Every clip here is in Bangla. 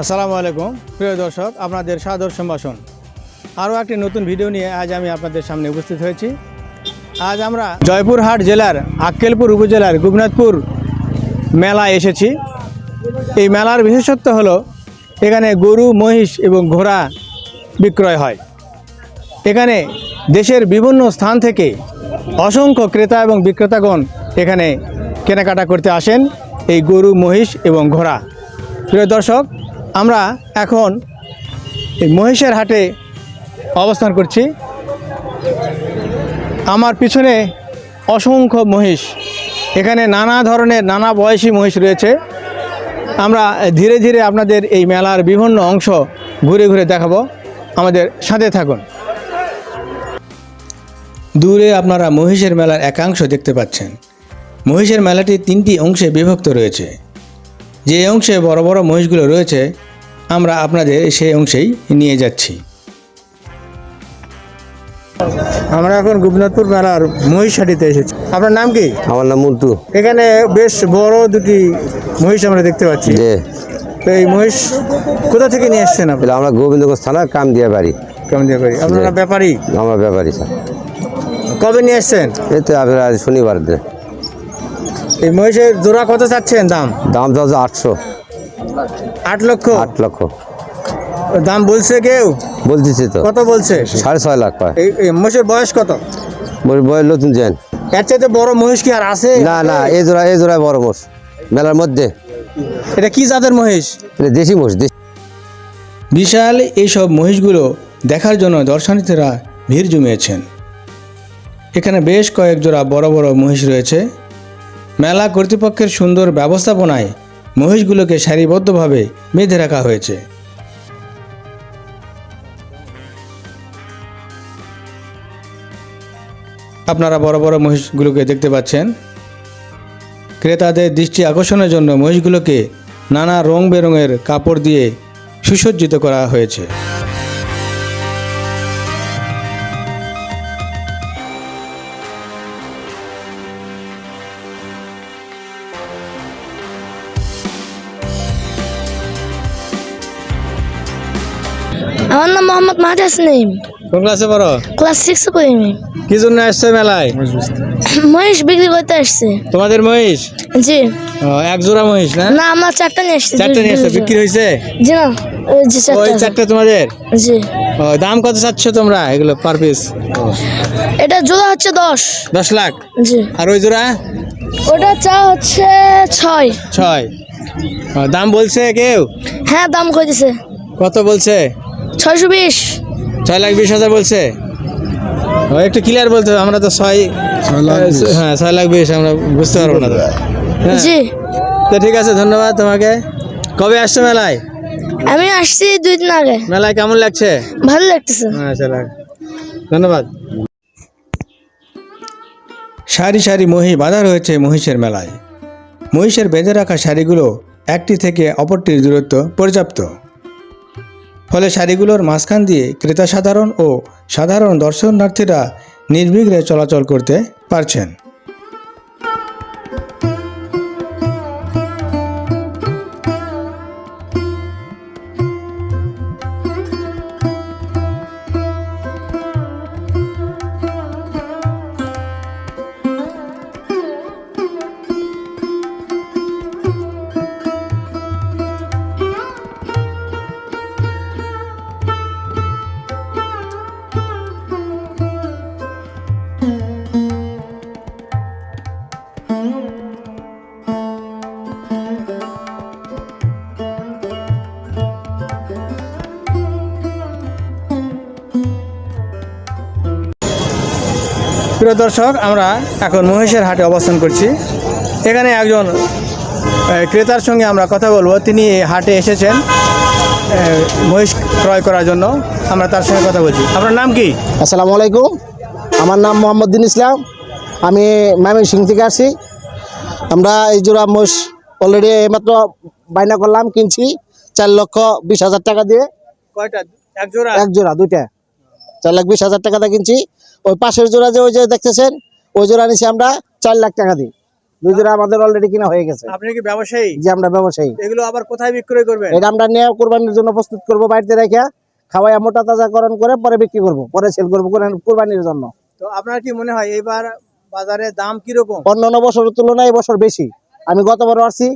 আসসালামু আলাইকুম। প্রিয় দর্শক, আপনাদের সাদর সম্ভাষণ। আরও একটি নতুন ভিডিও নিয়ে আজ আমি আপনাদের সামনে উপস্থিত হয়েছি। আজ আমরা জয়পুরহাট জেলার আক্কেলপুর উপজেলার গোপীনাথপুর মেলায় এসেছি। এই মেলার বিশেষত্ব হলো, এখানে গরু, মহিষ এবং ঘোড়া বিক্রয় হয়। এখানে দেশের বিভিন্ন স্থান থেকে অসংখ্য ক্রেতা এবং বিক্রেতাগণ এখানে কেনাকাটা করতে আসেন এই গরু, মহিষ এবং ঘোড়া। প্রিয় দর্শক আমরা এখন এই মহিষের হাটে অবস্থান করছি। আমার পিছনে অসংখ্য মহিষ। এখানে নানা ধরনের, নানা বয়সী মহিষ রয়েছে। আমরা ধীরে ধীরে আপনাদের এই মেলার বিভিন্ন অংশ ঘুরে ঘুরে দেখাবো। আমাদের সাথে থাকুন। দূরে আপনারা মহিষের মেলার একাংশ দেখতে পাচ্ছেন। মহিষের মেলাটি তিনটি অংশে বিভক্ত রয়েছে। যে অংশে বড় বড় মহিষগুলো রয়েছে আমরা আপনাদের সেই অংশেই নিয়ে যাচ্ছি। আমরা এখন গোপীনাথপুর মেলার মহিষহাটিতে এসেছি। আপনার নাম কি? আমার নাম মুন্টু। এখানে বেশ বড় দুটি মহিষ আমরা দেখতে পাচ্ছি। যে তো এই মহিষ কোথা থেকে নিয়ে এসছেন আপনি? আমরা গোবিন্দগঞ্জ থানার কাম দিয়ে বাড়ি। কেমন দিয়ে করি আপনারা ব্যাপারী? আমরা ব্যাপারী স্যার। কবে নিয়ে এসছেন? এই তো আপনার আজ শনিবার দিন এই মহিষের জোড়া কত চাচ্ছেন দাম? দাম চাচ্ছে আটশো। আট লক্ষ? আট লক্ষ। দাম বলছে কেউ? বলতেছি তো। কত বলছে? সাড়ে ছয় লাখ পায়। এই মহিষের বয়স কত? বই নতুন জেন এর চাইতে বড় মহিষ কি আর আছে? না না এই জোড়া এই জোড়ায় বড় মোষ মেলার মধ্যে। এটা কি জাতের মহিষ? এটা দেশি দেশি বিশাল এইসব মহিষগুলো দেখার জন্য দর্শনার্থীরা ভিড় জমিয়েছেন। এখানে বেশ কয়েক জোড়া বড় বড় মহিষ রয়েছে। মেলা কর্তৃপক্ষের সুন্দর ব্যবস্থাপনায় মহিষগুলোকে সারিবদ্ধভাবে বেঁধে রাখা হয়েছে। আপনারা বড় বড় মহিষগুলোকে দেখতে পাচ্ছেন। ক্রেতাদের দৃষ্টি আকর্ষণের জন্য মহিষগুলোকে নানা রং বেরঙের কাপড় দিয়ে সুসজ্জিত করা হয়েছে। আমার নাম মোহাম্মদ মাহাদি হাসনিম কোন ক্লাসে পড়ো? ক্লাস সিক্স পড়ি আমি। কি জন্য আসছে মেলায়? মহিষ বিক্রি করতে আসছে। তোমাদের মহিষ? জি। ও, এক জোড়া মহিষ না? না আমার চারটা নিয়ে আসছে চারটে নিয়ে এসছো বিক্রি হয়েছে? জি না ওই যে ওই চারটা তোমাদের? জি। ও, দাম কত চাচ্ছ তোমরা এগুলো পার পিস এটা জোড়া হচ্ছে দশ। দশ লাখ? জি। আর ওই জোড়া? ওটা চা হচ্ছে ছয়। ছয়। ও, দাম বলছে কেউ? হ্যাঁ দাম কই দিছে কত বলছে? ছয়শো বিশ। ছয় লাখ বিশ হাজার বলছে? ও একটু ক্লিয়ার বলতে আমরা তো ছয় হ্যাঁ ছয় লাখ বিশ আমরা বুঝতে পারব না। হ্যাঁ। জি। তো ঠিক আছে ধন্যবাদ তোমাকে। কবে আসছো মেলায়? আমি আসছি দুই দিন আগে। মেলায় কেমন লাগছে? ভালো লাগতেছে। আচ্ছা রাখ। ধন্যবাদ। সারি সারি মহি বাঁধা রয়েছে মহিষের মেলায়। মহিষের বেঁধে রাখা শাড়িগুলো একটি থেকে অপরটির দূরত্ব পর্যাপ্ত। ফলে শাড়িগুলোর মাঝখান দিয়ে ক্রেতা সাধারণ ও সাধারণ দর্শনার্থীরা নির্বিঘ্নে চলাচল করতে পারছেন। প্রিয় দর্শক, আমরা এখন মহেশের হাটে অবস্থান করছি। এখানে একজন ক্রেতার সঙ্গে আমরা কথা বলব। তিনি এই হাটে এসেছেন মহিষ ক্রয় করার জন্য। আমরা তার সঙ্গে কথা বলছি। আপনার নাম কি? আসসালামু আলাইকুম। আমার নাম মোহাম্মদ দিন ইসলাম। আমি মামিন সিং থেকে আসি। আমরা এই জোড়া মোষ অলরেডি এইমাত্র বাইনা করলাম কিনছি চার লক্ষ বিশ হাজার টাকা দিয়ে। কয়টা? এক জোড়া? এক জোড়া দুইটা। চার লাখ বিশ হাজার টাকা দিয়ে কিনছি। ওই পাশের জোড়া যে ওই যে দেখতেছেন ওই জোড়া নিছি আমরা চার লাখ টাকা দিই দুই জোড়া আমাদের অলরেডি কিনা হয়ে গেছে। আপনি কি ব্যবসায়ী? যে আমরা ব্যবসায়ী। এগুলো আবার কোথায় বিক্রয় করবেন? এটা আমরা নিয়ে কোরবানির জন্য প্রস্তুত করব বাড়িতে রেখে খাওয়াই মোটা তাজাকরণ করে পরে বিক্রি করব পরে সেল করব কোরবানির জন্য। তো আপনার কি মনে হয় এবার বাজারে দাম কীরকম? অন্যান্য বছরের তুলনায় এবছর বেশি। আমি গতবার আসছি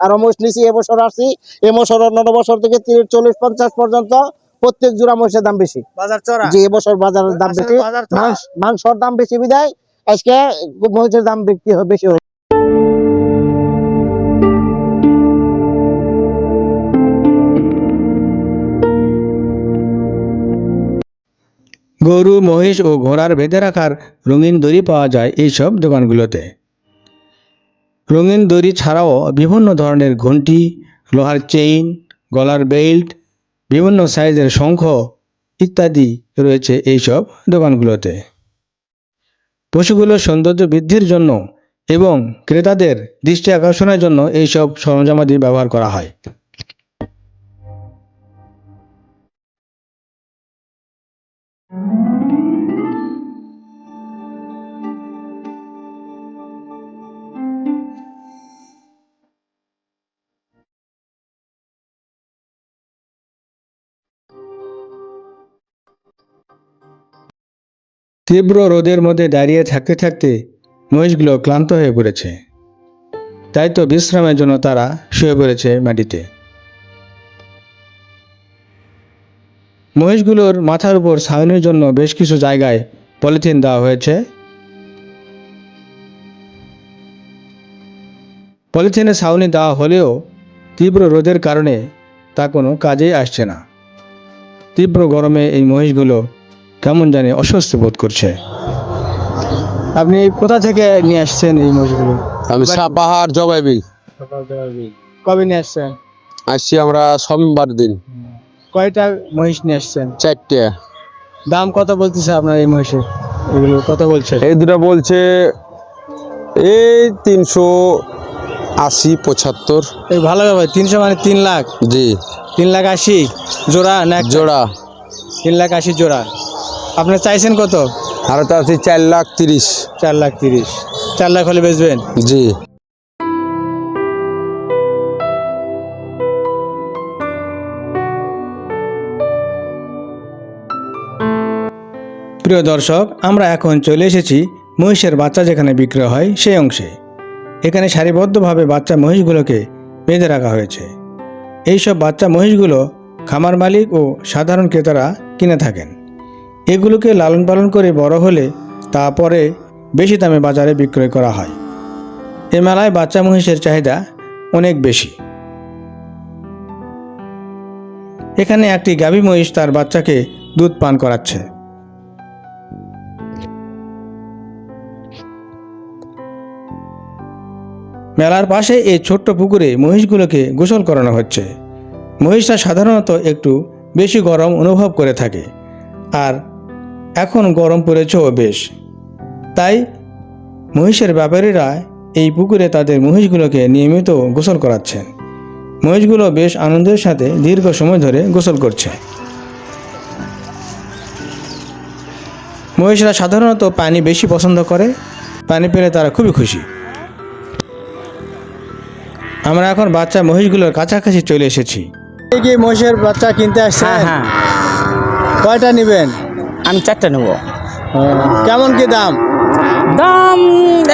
আর মোষ নিছি এবছর আসছি। এবছর অন্যান্য বছর থেকে তিরিশ চল্লিশ পঞ্চাশ পর্যন্ত প্রত্যেক জোড়া মোষের দাম বেশি। বাজার চড়া? যে এবছর বাজারের দাম বেশি মাংস- মাংসর দাম বেশি বিদায় আজকে মহিষের দাম বেশি হয় বেশি গরু, মহিষ ও ঘোড়ার বেঁধে রাখার রঙিন দড়ি পাওয়া যায় এইসব দোকানগুলোতে। রঙিন দড়ি ছাড়াও বিভিন্ন ধরনের ঘন্টি লোহার চেইন, গলার বেল্ট, বিভিন্ন সাইজের শঙ্খ ইত্যাদি রয়েছে এইসব দোকানগুলোতে। পশুগুলোর সৌন্দর্য বৃদ্ধির জন্য এবং ক্রেতাদের দৃষ্টি আকর্ষণের জন্য এইসব সরঞ্জামাদি ব্যবহার করা হয়। তীব্র রোদের মধ্যে দাঁড়িয়ে থাকতে থাকতে মহিষগুলো ক্লান্ত হয়ে পড়েছে। তাই তো বিশ্রামের জন্য তারা শুয়ে পড়েছে মাটিতে। মহিষগুলোর মাথার উপর ছাউনির জন্য বেশ কিছু জায়গায় পলিথিন দেওয়া হয়েছে। পলিথিনে ছাউনি দেওয়া হলেও তীব্র রোদের কারণে তা কোনো কাজেই আসছে না। তীব্র গরমে এই মহিষগুলো কেমন জানি অস্বস্তি বোধ করছে। আপনি কোথা থেকে নিয়ে আসছেন এই মহিষগুলো? আমি সাপাহার জবাইবি কবে নিয়ে আসছেন? আসছি আমরা সোমবার দিন। কয়টা মহিষ নিয়ে আসছেন? চারটে। দাম কত বলতেছে আপনার এই মহিষের এগুলো কত বলছে? এই দুটো বলছে এই তিনশো আশি পঁচাত্তর। এই ভালো ব্যাপার তিনশো মানে তিন লাখ? জি। তিন লাখ আশি? জোড়া না জোড়া। তিন লাখ আশি জোড়া। আপনি চাইছেন কত? আর তো আছে চার লাখ তিরিশ। চার লাখ তিরিশ। চার লাখ হলে বেচবেন? জি। প্রিয় দর্শক, আমরা এখন চলে এসেছি মহিষের বাচ্চা যেখানে বিক্রয় হয় সেই অংশে। এখানে সারিবদ্ধভাবে বাচ্চা মহিষগুলোকে বেঁধে রাখা হয়েছে। এইসব বাচ্চা মহিষগুলো খামার মালিক ও সাধারণ ক্রেতারা কিনে থাকেন। এগুলোকে লালন পালন করে বড় হলে তা পরে বেশি দামে বাজারে বিক্রয় করা হয়। এ মেলায় বাচ্চা মহিষের চাহিদা অনেক বেশি। এখানে একটি গাভী মহিষ তার বাচ্চাকে দুধ পান করাচ্ছে। মেলার পাশে এই ছোট্ট পুকুরে মহিষগুলোকে গোসল করানো হচ্ছে। মহিষরা সাধারণত একটু বেশি গরম অনুভব করে থাকে। আর এখন গরম পড়েছেও বেশ। তাই মহিষের ব্যাপারীরা এই পুকুরে তাদের মহিষগুলোকে নিয়মিত গোসল করাচ্ছেন। মহিষগুলো বেশ আনন্দের সাথে দীর্ঘ সময় ধরে গোসল করছে। মহিষরা সাধারণত পানি বেশি পছন্দ করে। পানি পেলে তারা খুবই খুশি। আমরা এখন বাচ্চা মহিষগুলোর কাছাকাছি চলে এসেছি। কি মহিষের বাচ্চা কিনতে আসছে হ্যাঁ হ্যাঁ। কয়টা নেবেন? আমি চারটে নেব। কেমন কি দাম? দাম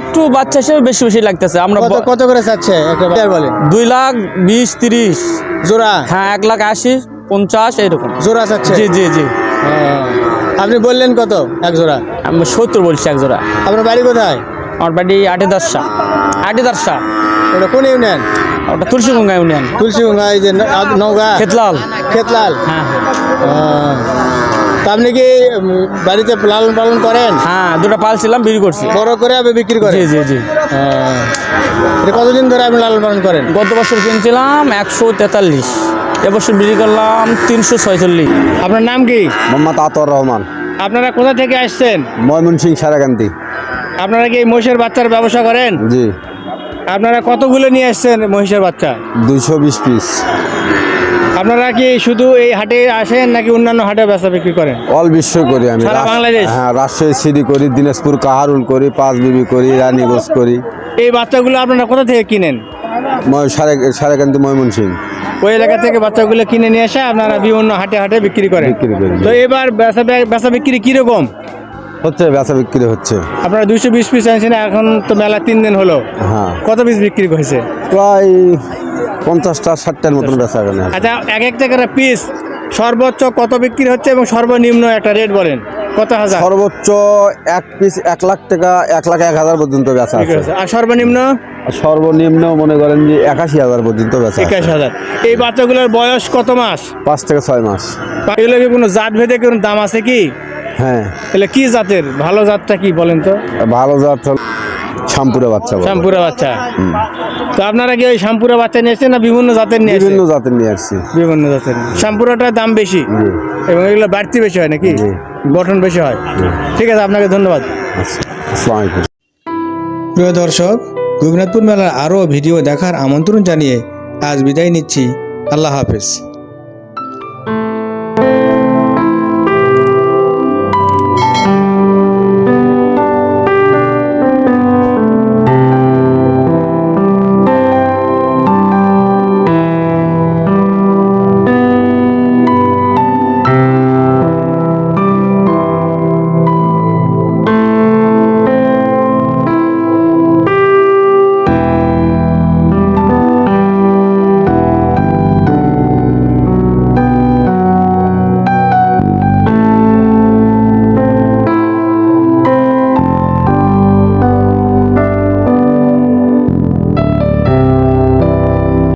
একটু বাচ্চা হিসেবে বেশি বেশি লাগতেছে। আমরা কত কত করে চাচ্ছে? বলে দুই লাখ বিশ তিরিশ। জোড়া? হ্যাঁ এক লাখ আশি পঞ্চাশ এইরকম। জোড়া চাচ্ছে? জি জি জি। হ্যাঁ। আপনি বললেন কত এক জোড়া? আমি সত্তর বলছি এক জোড়া। আপনার বাড়ি কোথায়? আমার বাড়ি আটে দশটা আটে দশটা ওটা কোন ইউনিয়ন? ওটা তুলসীগঙ্গা ইউনিয়ন। তুলসীগঙ্গা এই যে ন- নওগাঁ? খেতলাল। খেতলাল? হ্যাঁ হ্যাঁ। তা আপনি কি বাড়িতে লালন পালন করেন? হ্যাঁ দুটো পালছিলাম বিক্রি করছি। বড় করে আপনি বিক্রি করেন? জি জি জি। কতদিন ধরে আপনি লালন পালন করেন? গত বছর কিনছিলাম একশো তেতাল্লিশ। এবছর বিক্রি করলাম তিনশো ছয়চল্লিশ। আপনার নাম কি? মোহাম্মদ আতর রহমান। আপনারা কোথা থেকে আসছেন? ময়মনসিং সারাকান্তি আপনারা কি এই মহিষের বাচ্চার ব্যবসা করেন? জি। আপনারা কতগুলো নিয়ে আসছেন মহিষের বাচ্চা? দুইশো বিশ পিস আপনারা কি শুধু এই হাটে আসেন নাকি অন্যান্য হাটে বেচা বিক্রি করেন? অল বিশ্ব করি আমি। সারা বাংলাদেশ? হ্যাঁ রাজশাহী সিটি করি দিনাজপুর কাহারুল করি পাঁচ বিবি করি রানীগঞ্জ করি। এই বাচ্চাগুলো আপনারা কোথা থেকে কিনেন? সারে সারেকান্দি ময়মনসিং ওই এলাকা থেকে বাচ্চাগুলো কিনে নিয়ে এসে আপনারা বিভিন্ন হাটে হাটে বিক্রি করেন। বিক্রি করি। তো এবার বেচা বেচা বিক্রি কীরকম? হচ্ছে বেচা বিক্রি হচ্ছে। আপনারা দুইশো বিশ পিস আনছেন এখন তো মেলা তিন দিন হলো। হ্যাঁ। কত পিস বিক্রি হয়েছে? প্রায় পঞ্চাশটা ষাটটার মতন বেচা কেনা আচ্ছা এক একটা করে পিস সর্বোচ্চ কত বিক্রি হচ্ছে এবং সর্বনিম্ন একটা রেট বলেন কত হাজার? সর্বোচ্চ এক পিস এক লাখ টাকা এক লাখ এক হাজার পর্যন্ত বেচা আছে। আর সর্বনিম্ন? আর সর্বনিম্ন মনে করেন যে একাশি হাজার পর্যন্ত বেচা একাশি হাজার। এই বাচ্চাগুলোর বয়স কত মাস? পাঁচ থেকে ছয় মাস। এগুলো কি কোনো জাত ভেদে কোনো দাম আছে কি? হ্যাঁ। তাহলে কি জাতের? ভালো জাতটা কি বলেন তো? ভালো জাত হল শ্যামপুরে বাচ্চা। শ্যামপুরা বাচ্চা। তো আপনারা কি ওই শ্যামপুরা বাচ্চা নিয়েছেন না বিভিন্ন জাতের নিয়ে বিভিন্ন বিভিন্ন জাতের নিয়ে আসছি। বিভিন্ন জাতের। শ্যামপুরাটার দাম বেশি এবং এগুলো বাড়তি বেশি হয় নাকি? জি। গঠন বেশি হয়। ঠিক আছে আপনাকে ধন্যবাদ। আচ্ছা প্রিয় দর্শক গোপীনাথপুর মেলার আরও ভিডিও দেখার আমন্ত্রণ জানিয়ে আজ বিদায় নিচ্ছি। আল্লাহ হাফেজ।